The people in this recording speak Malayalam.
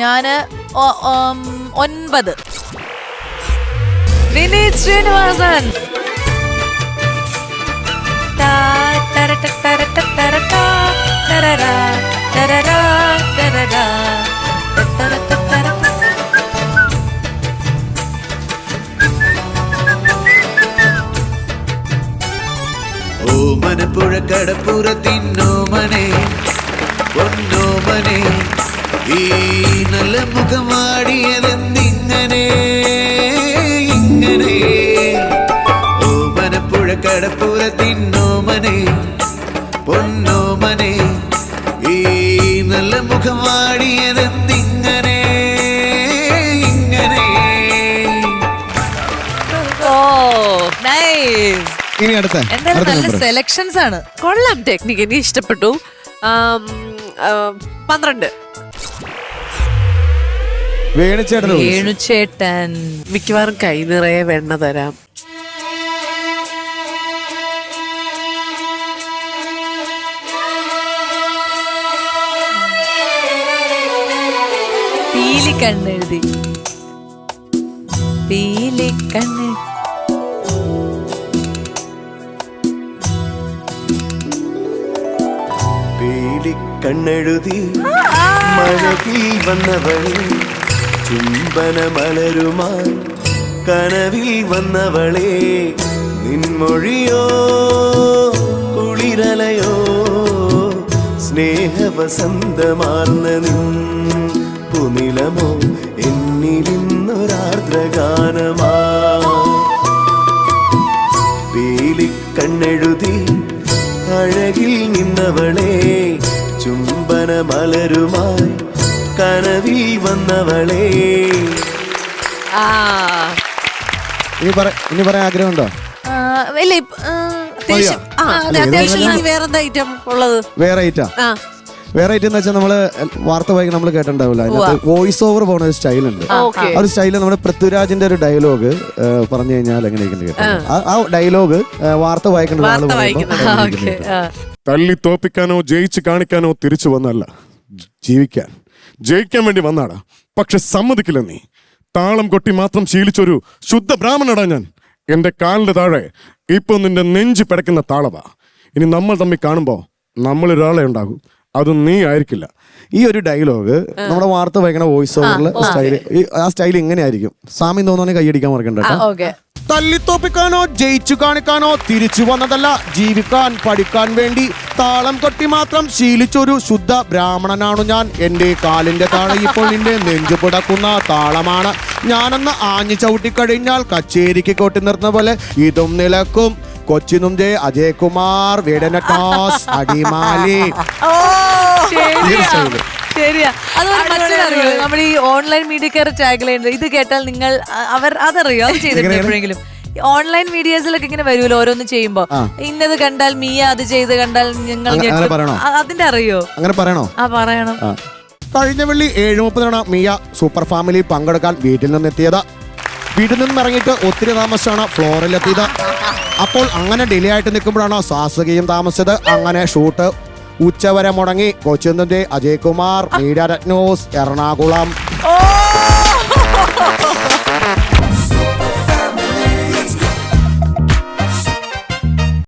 ഉം, ഒൻപത് വിനീത് ശ്രീനിവാസൻ. ഓമനപ്പുഴ കടപ്പുറത്തിന്നോമനെ പൊന്നോമനെ ഈ നല്ല മുഖമാടിയതെന്നിങ്ങനെ ഇങ്ങനെ ഓമനപ്പുഴ കടപ്പുറത്തിന്നോമനെ പൊന്നോമനെ ഈ നല്ല മുഖമാടിയതെന്നിങ്ങനെ ഇങ്ങനെ. ഓ നൈസ് ഇനി അടുത്ത എന്തായാലും നല്ല സെലക്ഷൻസ് ആണ്. കൊള്ളാം ടെക്നിക്ക് എനിക്ക് ഇഷ്ടപ്പെട്ടു. പന്ത്രണ്ട്. വേണിച്ചേട്ടൻ വേണുചേട്ടൻ. മിക്കവാറും കൈ നിറയെ വെണ്ണ തരാം. പീലി കണ്ണെഴുതി പീലി കണ്ണ് മഴ മഴകിൽ വന്നവളെ ചുംബന മലരുമായി കനവിൽ വന്നവളെ നിൻമൊഴിയോ കുളിരലയോ സ്നേഹവസന്തമാർന്ന നിൻ പുനിലമോ എന്നിലിന്നൊരാർദ്രഗാനമാ. കണ്ണെഴുതി അഴകിൽ നിന്നവളെ ചുംബന മലരുമായി കനവിൽ വന്നവളെ. ഇനി പറ ഇനി പറയാൻ ആഗ്രഹമുണ്ടോ? ഇല്ല അത്യാവശ്യം. ആ ആ, അതെ, അത്യാവശ്യം ഇനി വേറെന്താ ഐറ്റം ഉള്ളത്? വേറെ ഐറ്റാ ആ. വേറെ ഐറ്റം എന്ന് വെച്ചാൽ നമ്മൾ വാർത്ത വായിക്കാൻ നമ്മൾ കേട്ടിട്ടുണ്ടാവില്ല അതിനകത്ത് വോയിസ് ഓവർ പോണ ഒരു സ്റ്റൈൽ ഉണ്ട് ഓക്കെ ആ. ഒരു സ്റ്റൈലിൽ നമ്മുടെ പൃഥ്വിരാജിന്റെ ഒരു ഡയലോഗ് പറഞ്ഞു കഴിഞ്ഞാൽ എങ്ങനെയൊക്കെ കേട്ടോ? ആ. ഡയലോഗ് വാർത്ത വായിക്കേണ്ട വാർത്ത ഓക്കെ. തല്ലി തോപ്പിക്കാനോ ജയിച്ച് കാണിക്കാനോ തിരിച്ചു വന്നല്ല. ജീവിക്കാൻ. ജയിക്കാൻ വേണ്ടി വന്നാടാ. പക്ഷെ സമ്മതിക്കില്ല നീ. താളം കൊട്ടി മാത്രം ശീലിച്ചൊരു ശുദ്ധ ബ്രാഹ്മണടാ ഞാൻ. എന്റെ കാലിന്റെ താഴെ ഇപ്പൊ നിന്റെ നെഞ്ച് പിടയ്ക്കുന്ന താളവാ. ഇനി നമ്മൾ തമ്മിൽ കാണുമ്പോ നമ്മളൊരാളെ ഉണ്ടാകും. അത് നീ ആയിരിക്കില്ല. ഈ ഒരു ഡയലോഗ് നമ്മുടെ വാർത്ത വായിക്കണ വോയിസ് ഓവറിൽ സ്റ്റൈൽ ആ സ്റ്റൈൽ ഇങ്ങനെ ആയിരിക്കും സാമി തോന്നുവാണെങ്കിൽ കൈയടിക്കാൻ മറക്കണ്ട കേട്ടോ. ഓക്കെ. തല്ലിത്തോപ്പിക്കാനോ ജയിച്ചു കാണിക്കാനോ തിരിച്ചു വന്നതല്ല. ജീവിക്കാൻ പഠിക്കാൻ വേണ്ടി താളം കൊട്ടി മാത്രം ശീലിച്ചൊരു ശുദ്ധ ബ്രാഹ്മണനാണു ഞാൻ. എന്റെ കാലിന്റെ താഴെ ഇപ്പോൾ നിന്റെ നെഞ്ചു പിടക്കുന്ന താളമാണ്. ഞാനെന്ന് ആഞ്ഞു ചവിട്ടിക്കഴിഞ്ഞാൽ കച്ചേരിക്ക് കൊട്ടി നിർത്തുന്ന പോലെ ഇതും നിലക്കും. കൊച്ചിനും ജെ അജയ് കുമാർ ടോസ് അടിമാലി. ശരിയാ. ശരിയാ അതുപോലെ മറ്റൊരറിയോ നമ്മൾ ഈ ഓൺലൈൻ മീഡിയക്കാർ ടാഗ്ലൈൻ ഇത് കേട്ടാൽ നിങ്ങൾ അവർ അതറിയോ? അത് ചെയ്തിട്ടുണ്ട് എങ്ങനെയാണ്? എപ്പോഴെങ്കിലും. ഓൺലൈൻ മീഡിയാസിലൊക്കെ ഇങ്ങനെ വരുമല്ലോ ഓരോന്ന് ചെയ്യുമ്പോ. ഇന്നത് കണ്ടാൽ മിയ അത് ചെയ്ത് കണ്ടാൽ നിങ്ങൾ അതിന്റെ അറിയോ? അങ്ങനെ പറയണോ? ആ പറയണം. കഴിഞ്ഞ വെള്ളി ഏഴ് മുപ്പതിനാണ് മിയ സൂപ്പർ ഫാമിലി പങ്കെടുക്കാൻ വീട്ടിൽ നിന്നെത്തിയത്. വീട്ടിൽ നിന്നും ഇറങ്ങിയിട്ട് ഒത്തിരി താമസിച്ചാണ് ഫ്ലോറിലെത്തിയത്. അപ്പോൾ അങ്ങനെ ഡിലേ ആയിട്ട് നിൽക്കുമ്പോഴാണ് സാസുകയും താമസിച്ചത്. അങ്ങനെ ഷൂട്ട് ഉച്ചവരെ മുടങ്ങി കൊച്ചുന്നന്റെ അജയ് കുമാർ മീഡിയ രത്നോസ് എറണാകുളം.